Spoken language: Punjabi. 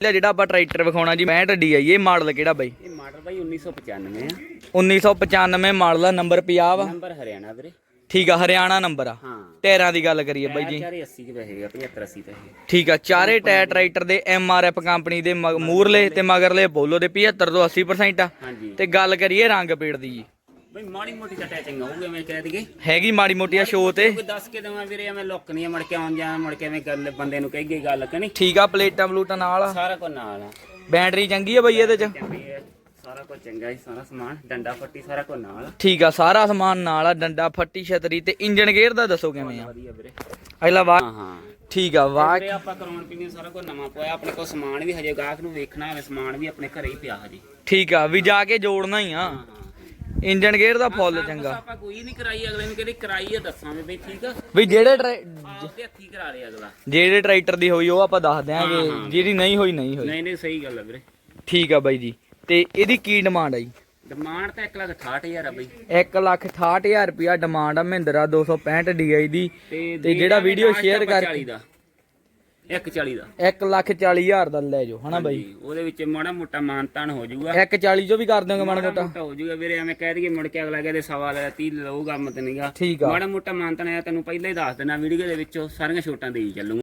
ਲੈ ਜਿਹੜਾ ਆਪਾਂ ਟਰੈਕਟਰ ਵਿਖਾਉਣਾ ਜੀ ਮੈਂ ਡੀ ਆਈ ਇਹ ਮਾਡਲ ਕਿਹੜਾ ਬਾਈ? ਇਹ ਮਾਡਲ ਬਾਈ 1995 ਆ। 1995 ਮਾਡਲ ਦਾ ਨੰਬਰ 50 ਵਾ। ਨੰਬਰ ਹਰਿਆਣਾ ਵੀਰੇ। ਠੀਕ ਆ ਹਰਿਆਣਾ ਨੰਬਰ ਆ। ਹਾਂ। ਟਾਇਰਾਂ ਦੀ ਗੱਲ ਕਰੀਏ ਬਾਈ ਜੀ। ਚਾਰੇ 80 ਦੇ ਪੈਸੇ ਆ 75 80 ਪੈਸੇ ਠੀਕ ਆ ਚਾਰੇ ਟਾਇਰ ਟਰੈਕਟਰ ਦੇ ਐਮ ਆਰ ਐਫ ਕੰਪਨੀ ਦੇ ਮੂਰਲੇ ਤੇ ਮਗਰਲੇ ਬੋਲੋ ਦੇ 75 ਤੋਂ 80% ਆ। ਤੇ ਗੱਲ ਕਰੀਏ ਰੰਗ ਪੇੜ ਦੀ ਜੀ। ਬਈ ਮਾੜੀ ਮੋਟੀ ਤਾਂ ਟੈਚਿੰਗ ਹੋਊਗੀ ਮੈਂ ਕਹਿ ਦਈਏ। ਹੈਗੀ ਮਾੜੀ ਮੋਟੀ ਆ ਸ਼ੋ ਤੇ। ਕੋਈ ਦੱਸ ਕੇ ਦਵਾਂ ਵੀਰੇ ਐਵੇਂ ਲੁੱਕ ਨਹੀਂ ਮੁੜ ਕੇ ਆਉਣ ਜਾਣ ਮੁੜ ਕੇ ਐਵੇਂ ਗੱਲ ਬੰਦੇ ਨੂੰ ਕਹੀ ਗਈ ਗੱਲ ਕਿ ਨਹੀਂ। ਠੀਕ ਆ ਪਲੇਟਾਂ ਪਲੂਟਾਂ ਨਾਲ ਆ। ਸਾਰਾ ਕੁਝ ਨਾਲ ਆ। ਬੈਟਰੀ ਚੰਗੀ ਆ ਬਈ ਇਹਦੇ ਚ? ਚੰਗੀ ਸਾਰਾ ਕੁਝ ਚੰਗਾ ਹੀ ਸਾਰਾ ਸਮਾਨ ਡੰਡਾ ਫੱਟੀ ਸਾਰਾ ਕੁਝ ਨਾਲ ਆ। ਠੀਕ ਆ ਸਾਰਾ ਸਮਾਨ ਨਾਲ ਆ ਡੰਡਾ ਫੱਟੀ ਛਤਰੀ ਤੇ ਇੰਜਨ ਗੇਅਰ ਦਾ ਦੱਸੋ ਕਿਵੇਂ ਆ? ਵਧੀਆ ਵੀਰੇ। ਅਗਲਾ ਵਾਹ ਹਾਂ ਹਾਂ। ਠੀਕ ਆ ਵਾਹ ਵੀਰੇ ਆਪਾਂ ਕਰਾਉਣ ਪੀਣੇ ਸਾਰਾ ਕੁਝ ਨਵਾਂ ਪਾਇਆ ਆਪਣੇ ਕੋਲ ਸਮਾਨ ਵੀ ਹਜੇ ਗਾਹਕ ਨੂੰ ਵੇਖਣਾ ਸਮਾਨ ਵੀ ਆਪਣੇ ਘਰੇ ਹੀ ਪਿਆ ਹਜੇ। ਠੀਕ ਆ ਵੀ ਜਾ ਕੇ ਜੋੜਨਾ ਹੀ ਆ। ਹਾਂ। ਇੰਜਨ ਗੇਅਰ ਦਾ ਫੁੱਲ ਚੰਗਾ। ਆਪਾਂ ਕੋਈ ਨਹੀਂ ਕਰਾਈ ਅਗਲੇ ਨੂੰ ਕਹਿੰਦੇ ਕਰਾਈ ਆ ਦੱਸਾਂਗੇ ਬਈ ਠੀਕ ਆ। ਵੀ ਜਿਹੜੇ ਟਰੈ- ਆਪਦੇ ਹੱਥੀ ਕਰਾ ਦੇ ਅਗਲਾ। ਜਿਹੜੇ ਟਰੈਕਟਰ ਦੀ ਹੋਈ ਉਹ ਆਪਾਂ ਦੱਸ ਹਾਂ, ਦਿਆਂਗੇ ਹਾਂ। ਜਿਹੜੀ ਨਹੀਂ ਹੋਈ ਨਹੀਂ ਹੋਈ। ਨਹੀਂ ਨਹੀਂ ਸਹੀ ਗੱਲ ਆ ਵੀਰੇ। ਠੀਕ ਆ ਬਾਈ ਜੀ। ਤੇ ਇਹਦੀ ਕੀ ਡਿਮਾਂਡ ਆ ਜੀ? ਡਿਮਾਂਡ ਤਾਂ 1 ਲੱਖ 68000 ਆ ਬਈ। 1 ਲੱਖ 68000 ਰੁਪਿਆ ਡਿਮਾਂਡ ਆ ਮਹਿੰਦਰਾ 265 DI ਦੀ। ਤੇ ਜਿਹੜਾ ਵੀਡੀਓ ਸ਼ੇਅਰ ਕਰ 40 ਦਾ। 140 ਦਾ। 1 ਲੱਖ 40000 ਦਾ ਲੈ ਜਾਓ ਹਨਾ ਬਾਈ? ਉਹਦੇ ਵਿੱਚ ਮਾੜਾ ਮੋਟਾ ਮਾਨਤਾਨ ਹੋ ਜਾਊਗਾ। 140 ਜੋ ਵੀ ਕਰ ਦੋਗੇ ਮਾੜਾ ਮੋਟਾ। ਮੋਟਾ ਹੋ ਜਾਊਗਾ ਵੀਰੇ ਐਵੇਂ ਕਹਿ ਦਈਏ ਮੁੜ ਕੇ ਅਗਲਾ ਕਹਿੰਦੇ ਸਵਾ ਲੈ 30 ਲਊਗਾ ਮਤ ਨਹੀਂਗਾ ਠੀਕ ਆ। ਮਾੜਾ ਮੋਟਾ ਮਾਨਤਾਨ ਆ ਤੈਨੂੰ ਪਹਿਲਾਂ ਹੀ ਦੱਸ ਦੇਣਾ ਵੀਡੀਓ ਦੇ ਵਿੱਚੋਂ ਸਾਰੀਆਂ ਛੋਟਾਂ ਦੇਈ ਚੱਲੂ